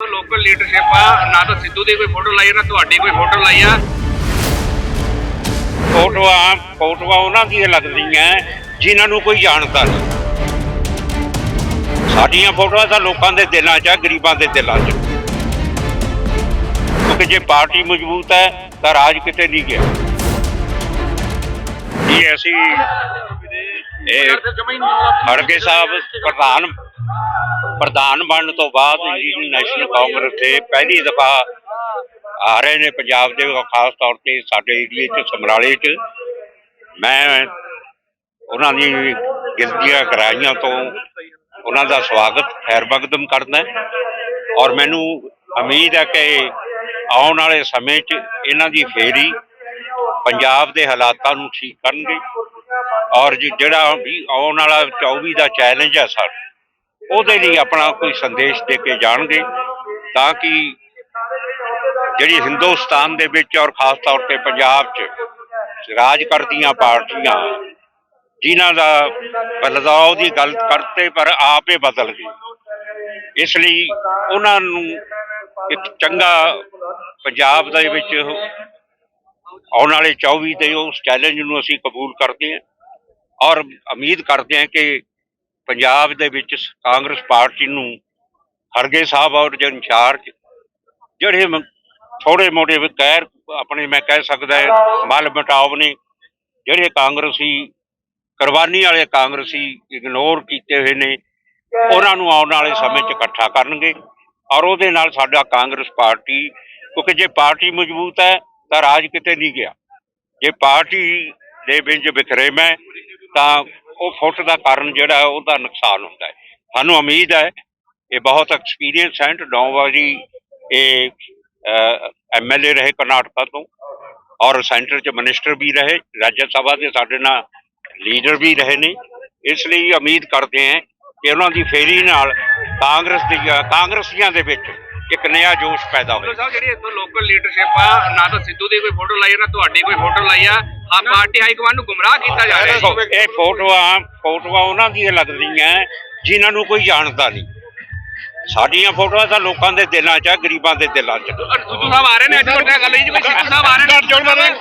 Local leadership ਆ ਨਾ ਤਾਂ ਸਿੱਧੂ ਦੀ ਕੋਈ ਫੋਟੋ ਲਾਈ ਆ ਨਾ ਤੁਹਾਡੀ ਕੋਈ ਫੋਟੋ ਲਾਈ ਆ। ਫੋਟੋਆਂ ਫੋਟੋਆਂ ਉਹਨਾਂ ਦੀਆਂ ਲੱਗਦੀਆਂ ਜਿਨ੍ਹਾਂ ਨੂੰ ਕੋਈ ਜਾਣਦਾ ਨਹੀਂ। ਸਾਡੀਆਂ ਫੋਟੋਆਂ ਤਾਂ ਲੋਕਾਂ ਦੇ ਦਿਲਾਂ 'ਚ ਆ ਗਰੀਬਾਂ ਦੇ ਦਿਲਾਂ 'ਚ। ਕਿਉਂਕਿ ਜੇ ਪਾਰਟੀ ਮਜ਼ਬੂਤ ਹੈ ਤਾਂ ਰਾਜ ਕਿਤੇ ਨਹੀਂ ਗਿਆ। ਜੀ ਅਸੀਂ ਇਹ ਖੜਗੇ ਸਾਹਿਬ ਪ੍ਰਧਾਨ ਪ੍ਰਧਾਨ ਬਣਨ ਤੋਂ ਬਾਅਦ ਇੰਡੀਅਨ ਨੈਸ਼ਨਲ ਕਾਂਗਰਸ ਦੇ ਪਹਿਲੀ ਦਫਾ ਆ ਰਹੇ ਨੇ ਪੰਜਾਬ ਦੇ, ਖਾਸ ਤੌਰ ਤੇ ਸਾਡੇ ਏਰੀਏ 'ਚ, ਸਮਰਾਲੇ 'ਚ। ਮੈਂ ਉਹਨਾਂ ਦੀ ਗਿਣਤੀਆਂ ਕਰਾਈਆਂ ਤੋਂ ਉਹਨਾਂ ਦਾ ਸਵਾਗਤ, ਖੈਰ ਮਕਦਮ ਕਰਦਾ। ਔਰ ਮੈਨੂੰ ਉਮੀਦ ਹੈ ਕਿ ਆਉਣ ਵਾਲੇ ਸਮੇਂ 'ਚ ਇਹਨਾਂ ਦੀ ਫੇਰੀ ਪੰਜਾਬ ਦੇ ਹਾਲਾਤਾਂ ਨੂੰ ਠੀਕ ਕਰਨਗੇ। ਔਰ ਜਿ- ਜਿਹੜਾ ਵੀ ਆਉਣ ਵਾਲਾ 24 ਦਾ ਚੈਲੰਜ ਹੈ ਸਰ ਉਹਦੇ ਲਈ ਆਪਣਾ ਕੋਈ ਸੰਦੇਸ਼ ਦੇ ਕੇ ਜਾਣਗੇ ਤਾਂ ਕਿ ਜਿਹੜੀ ਹਿੰਦੁਸਤਾਨ ਦੇ ਵਿੱਚ ਔਰ ਖਾਸ ਤੌਰ ਤੇ ਪੰਜਾਬ 'ਚ ਰਾਜ ਕਰਦੀਆਂ ਪਾਰਟੀਆਂ ਜਿਨ੍ਹਾਂ ਦਾ ਬਦਲਾਅ ਦੀ ਗੱਲ ਕਰਤੇ ਪਰ ਆਪੇ ਬਦਲ ਗਏ। ਇਸ ਲਈ ਉਹਨਾਂ ਨੂੰ ਇੱਕ ਚੰਗਾ ਪੰਜਾਬ ਦੇ ਵਿੱਚ ਆਉਣ ਵਾਲੇ 24 ਦੇ ਉਸ ਚੈਲੰਜ ਨੂੰ ਅਸੀਂ ਕਬੂਲ ਕਰਦੇ ਹਾਂ ਔਰ ਉਮੀਦ ਕਰਦੇ ਹਾਂ ਕਿ ਪੰਜਾਬ ਦੇ ਵਿੱਚ ਕਾਂਗਰਸ ਪਾਰਟੀ ਨੂੰ ਹਰਗੇ ਸਾਹਿਬ ਔਰ ਜੋ ਇੰਚਾਰਜ ਜਿਹੜੇ ਥੋੜੇ ਮੋਟੇ ਕਹਿਰ ਆਪਣੇ ਮੈਂ ਕਹਿ ਸਕਦਾ ਹੈ, ਮਲ ਮਟਾਵ ਨੇ, ਜਿਹੜੇ ਕਾਂਗਰਸੀ, ਕੁਰਬਾਨੀ ਵਾਲੇ ਕਾਂਗਰਸੀ ਇਗਨੋਰ ਕੀਤੇ ਹੋਏ ਨੇ, ਉਹਨਾਂ ਨੂੰ ਆਉਣ ਵਾਲੇ ਸਮੇਂ 'ਚ ਇਕੱਠਾ ਕਰਨਗੇ ਔਰ ਉਹਦੇ ਨਾਲ ਸਾਡਾ ਕਾਂਗਰਸ ਪਾਰਟੀ, ਕਿਉਂਕਿ ਜੇ ਪਾਰਟੀ ਮਜ਼ਬੂਤ ਹੈ ਤਾਂ ਰਾਜ ਕਿਤੇ ਨਹੀਂ ਗਿਆ। ਜੇ ਪਾਰਟੀ ਦੇ ਵਿੱਚ ਵਿਖਰੇਮ ਮੈਂ ਤਾਂ ਉਹ ਫੁੱਟ ਦਾ ਕਾਰਨ ਜਿਹੜਾ ਉਹਦਾ ਨੁਕਸਾਨ ਹੁੰਦਾ ਹੈ। ਸਾਨੂੰ ਉਮੀਦ ਹੈ, ਇਹ ਬਹੁਤ ਐਕਸਪੀਰੀਅੰਸ ਹੈ, ਨੌ ਵਾਰੀ ਇਹ ਐਮਐਲਏ ਰਹੇ ਕਰਨਾਟਕਾ ਤੋਂ ਔਰ ਸੈਂਟਰ 'ਚ ਮਿਨਿਸਟਰ ਵੀ ਰਹੇ, ਰਾਜ ਸਭਾ ਦੇ ਸਾਡੇ ਨਾਲ ਲੀਡਰ ਵੀ ਰਹੇ ਨੇ। ਇਸ ਲਈ ਉਮੀਦ ਕਰਦੇ ਹਾਂ ਕਿ ਉਹਨਾਂ ਦੀ ਫੇਰੀ ਨਾਲ ਕਾਂਗਰਸ ਦੀ ਕਾਂਗਰਸੀਆਂ ਦੇ ਵਿੱਚ ਇੱਕ ਨया ਜੋਸ਼ ਪੈਦਾ ਹੋਇਆ ਸਾਹਿਬ, ਜਿਹੜੀ ਇੱਥੋਂ ਲੋਕਲ ਲੀਡਰਸ਼ਿਪ ਆ, ਨਾ ਤਾਂ ਸਿੱਧੂ ਦੀ ਕੋਈ ਫੋਟੋ ਲਾਈ ਨਾ ਤੁਹਾਡੀ ਕੋਈ ਫੋਟੋ ਲਾਈ ਆ। ਆ ਪਾਰਟੀ ਹਾਈ ਕਮਾਂਡ ਨੂੰ ਗੁੰਮਰਾਹ ਕੀਤਾ ਜਾ ਰਿਹਾ ਇਹ ਫੋਟੋਆਂ ਫੋਟੋਆਂ ਉਹਨਾਂ ਦੀਆਂ ਲੱਗਦੀਆਂ ਜਿਨ੍ਹਾਂ ਨੂੰ ਕੋਈ ਜਾਣਦਾ ਨਹੀਂ। ਸਾਡੀਆਂ ਫੋਟੋਆਂ ਤਾਂ ਲੋਕਾਂ ਦੇ ਦਿਲਾਂ 'ਚ ਆ ਗਰੀਬਾਂ ਦੇ ਦਿਲਾਂ 'ਚ। ਸਿੱਧੂ ਸਾਹਿਬ ਆ ਰਹੇ ਨੇ ਅੱਜ ਨਾਲ ਗੱਲ ਹੋਈ ਜੀ ਵੀ ਸਿੱਧੂ ਸਾਹਿਬ ਆ ਰਹੇ ਨੇ।